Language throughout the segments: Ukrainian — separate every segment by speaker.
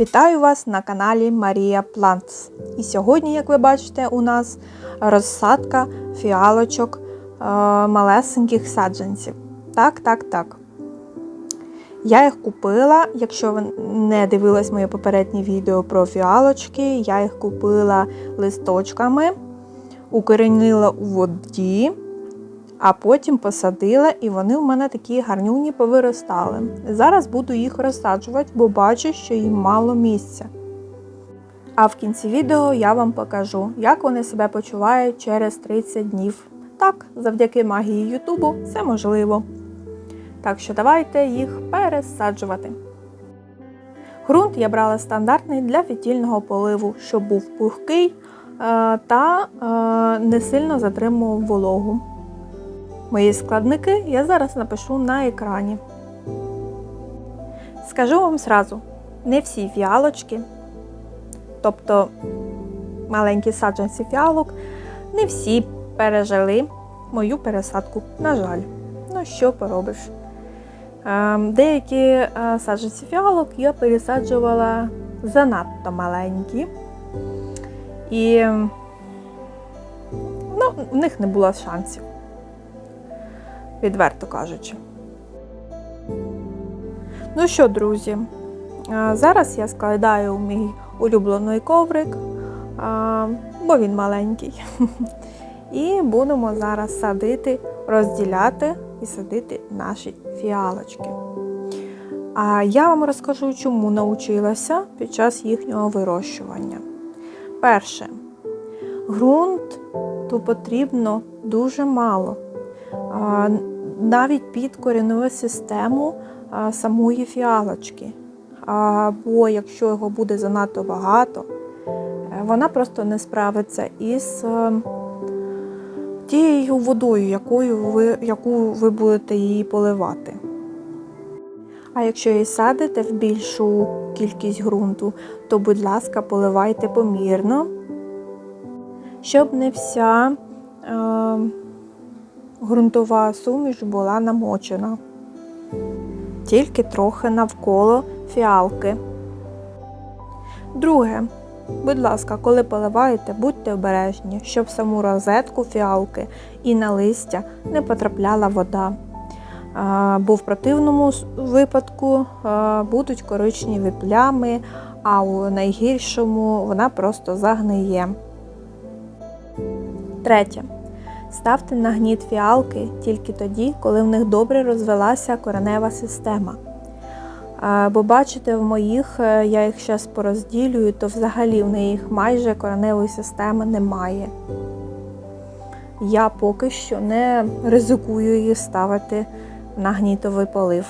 Speaker 1: Вітаю вас на каналі Марія Плантс. І сьогодні, як ви бачите, у нас розсадка фіалочок е, малесеньких саджанців. Так, так, так. Я їх купила, якщо ви не дивились моє попереднє відео про фіалочки, я їх купила листочками, укоренила у воді, а потім посадила, і вони в мене такі гарнюні повиростали. Зараз буду їх розсаджувати, бо бачу, що їм мало місця. А в кінці відео я вам покажу, як вони себе почувають через 30 днів. Так, завдяки магії Ютубу це можливо. Так що давайте їх пересаджувати. Грунт я брала стандартний для фітільного поливу, щоб був пухкий та е, не сильно затримував вологу. Мої складники я зараз напишу на екрані. Скажу вам зразу, не всі фіалочки, тобто маленькі саджанці фіалок, не всі пережили мою пересадку, на жаль. Ну, що поробиш? Е, Деякі е, саджанці фіалок я пересаджувала занадто маленькі. І ну, в них не було шансів відверто кажучи. Ну що, друзі, зараз я складаю мій улюблений коврик, бо він маленький. І будемо зараз садити, розділяти і садити наші фіалочки. А я вам розкажу, чому навчилася під час їхнього вирощування. Перше, ґрунт то потрібно дуже мало навіть під корінну систему самої фіалочки. А, бо якщо його буде занадто багато, е, вона просто не справиться із е, тією водою, якою ви, яку ви будете її поливати. А якщо її садите в більшу кількість ґрунту, то, будь ласка, поливайте помірно, щоб не вся е, ґрунтова суміш була намочена. Тільки трохи навколо фіалки. Друге, будь ласка, коли поливаєте, будьте обережні, щоб в саму розетку фіалки і на листя не потрапляла вода. Бо в противному випадку будуть коричневі плями, а у найгіршому вона просто загниє. Третє. Ставте на гніт фіалки тільки тоді, коли в них добре розвелася коренева система. Бо бачите, в моїх, е, я їх зараз порозділюю, то взагалі в них майже кореневої системи немає. Я поки що не ризикую їх ставити на гнітовий полив.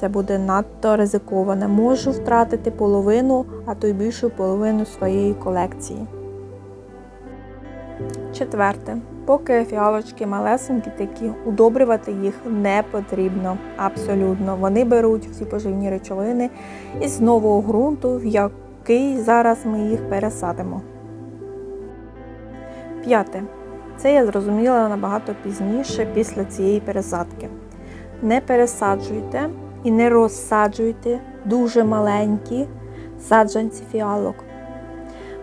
Speaker 1: Це буде надто ризиковане. Можу втратити половину, а то й більшу половину своєї колекції. Четверте. Поки фіалочки малесенькі такі, удобрювати їх не потрібно. Абсолютно. Вони беруть всі поживні речовини із нового ґрунту, в який зараз ми їх пересадимо. П'яте. Це я зрозуміла набагато пізніше після цієї пересадки. Не пересаджуйте і не розсаджуйте дуже маленькі саджанці фіалок.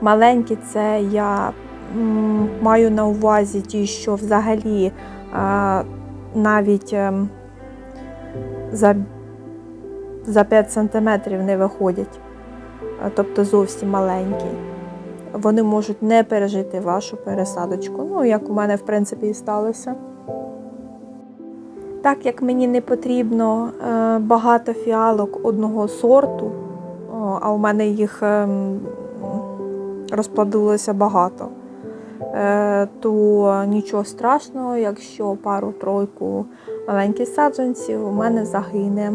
Speaker 1: Маленькі це я маю на увазі ті, що взагалі навіть ем, за, за 5 см не виходять, тобто зовсім маленькі. Вони можуть не пережити вашу пересадочку. Ну, як у мене, в принципі, і сталося. Так як мені не потрібно е, багато фіалок одного сорту, а у мене їх ем, розплодилося багато, е, то нічого страшного, якщо пару-тройку маленьких саджанців у мене загине.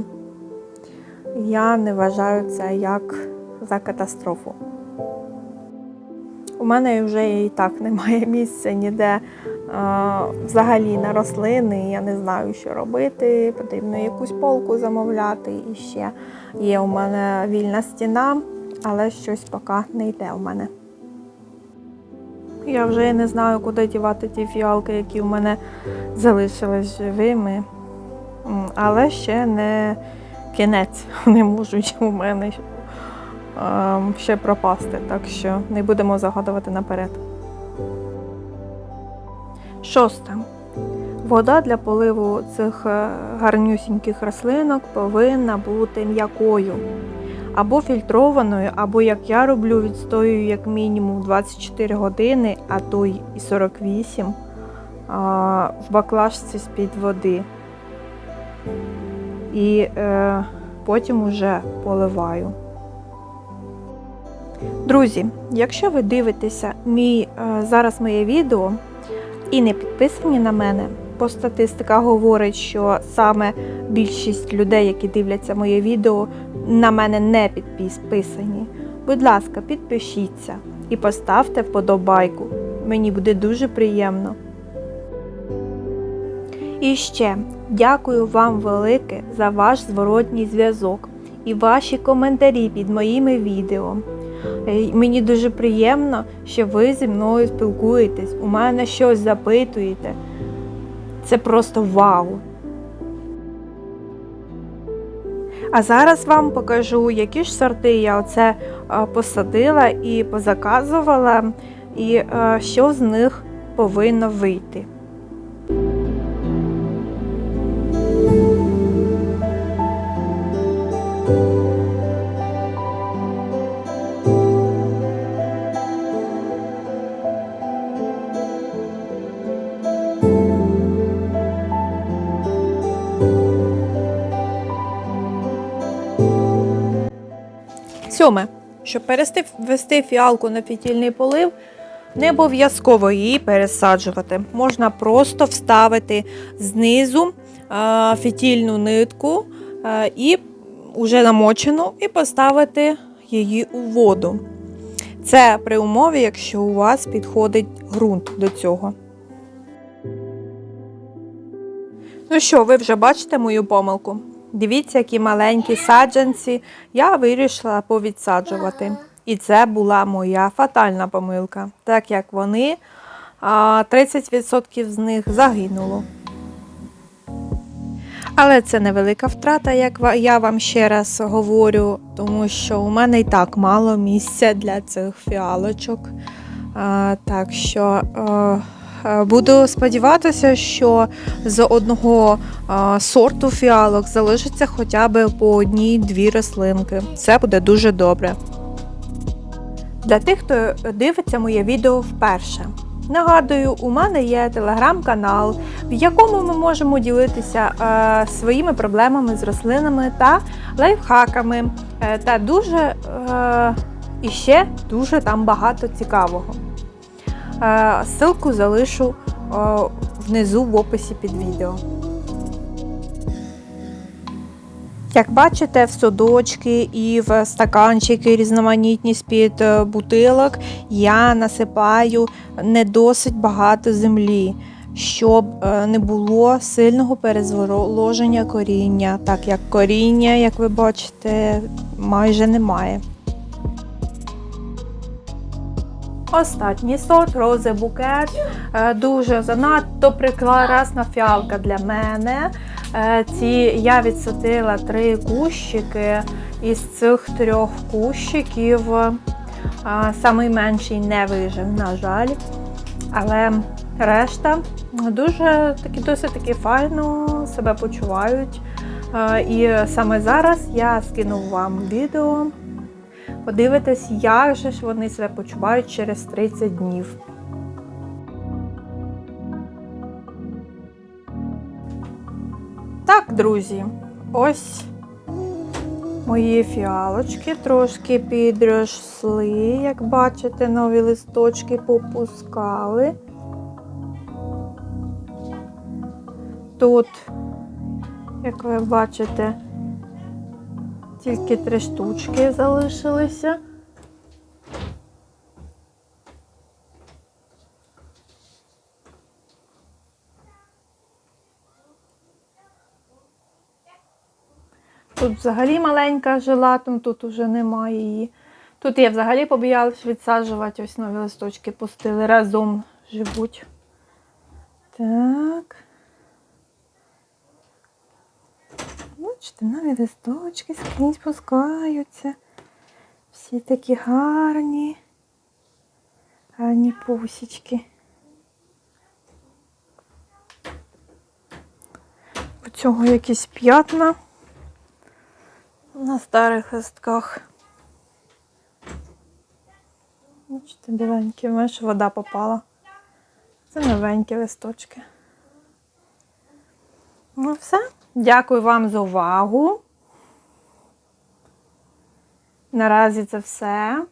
Speaker 1: Я не вважаю це як за катастрофу. У мене вже і так немає місця ніде взагалі на рослини. Я не знаю, що робити. Потрібно якусь полку замовляти. І ще є у мене вільна стіна, але щось поки не йде у мене. Я вже не знаю, куди дівати ті фіалки, які в мене залишились живими. Але ще не кінець. Вони можуть у мене ем, ще пропасти, так що не будемо загадувати наперед. Шосте. Вода для поливу цих е, гарнюсіньких рослинок повинна бути м'якою. Або фільтрованою, або як я роблю, відстоюю як мінімум 24 години, а то й і 48 а, в баклажці з-під води. І е, потім уже поливаю. Друзі, якщо ви дивитеся мій, е, зараз моє відео і не підписані на мене, бо статистика говорить, що саме більшість людей, які дивляться моє відео, на мене не підписані. Будь ласка, підпишіться і поставте вподобайку. Мені буде дуже приємно. І ще дякую вам велике за ваш зворотній зв'язок і ваші коментарі під моїми відео. Е, Мені дуже приємно, що ви зі мною спілкуєтесь, у мене щось запитуєте. Це просто вау! А зараз вам покажу, які ж сорти я оце е, посадила і позаказувала, і е, що з них повинно вийти. Сьоме. Щоб перести ввести фіалку на фітільний полив, не обов'язково її пересаджувати. Можна просто вставити знизу а, фітільну нитку а, і вже намочену, і поставити її у воду. Це при умові, якщо у вас підходить ґрунт до цього. Ну що, ви вже бачите мою помилку? Дивіться, які маленькі саджанці я вирішила повідсаджувати. І це була моя фатальна помилка, так як вони, 30% з них загинуло. Але це невелика втрата, як я вам ще раз говорю, тому що у мене і так мало місця для цих фіалочок. Так що буду сподіватися, що з одного е, сорту фіалок залишиться хоча б по одній-дві рослинки. Це буде дуже добре. Для тих, хто дивиться моє відео вперше. Нагадую, у мене є телеграм-канал, в якому ми можемо ділитися е, своїми проблемами з рослинами та лайфхаками. Е, та дуже е, і ще дуже там багато цікавого. Е, ссылку залишу е, внизу в описі під відео. Як бачите, в судочки і в стаканчики різноманітні з-під е, бутилок я насипаю не досить багато землі, щоб не було сильного перезволоження коріння, так як коріння, як ви бачите, майже немає. Останній сорт розе букет. Е, Дуже занадто прекрасна фіалка для мене. Е, Ці я відсадила три кущики. Із цих трьох кущиків е, самий менший не вижив, на жаль. Але решта дуже таки досить таки файно себе почувають. І саме зараз я скину вам відео. Подивитись, як же ж вони себе почувають через 30 днів. Так, друзі, ось мої фіалочки трошки підросли, як бачите, нові листочки попускали. Тут, як ви бачите, тільки три штучки залишилися. Тут взагалі маленька жила, тут уже немає її. Тут я взагалі побоялась відсаджувати, ось нові листочки пустили, разом живуть. Так. Бачите, нові листочки скрізь пускаються. Всі такі гарні. Гарні пусічки. У цього якісь п'ятна на старих листках. Бачите, біленькі, менш вода попала. Це новенькі листочки. Ну все. Дякую вам за увагу. Наразі це все.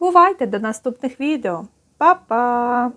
Speaker 1: Бувайте до наступних відео. Па-па!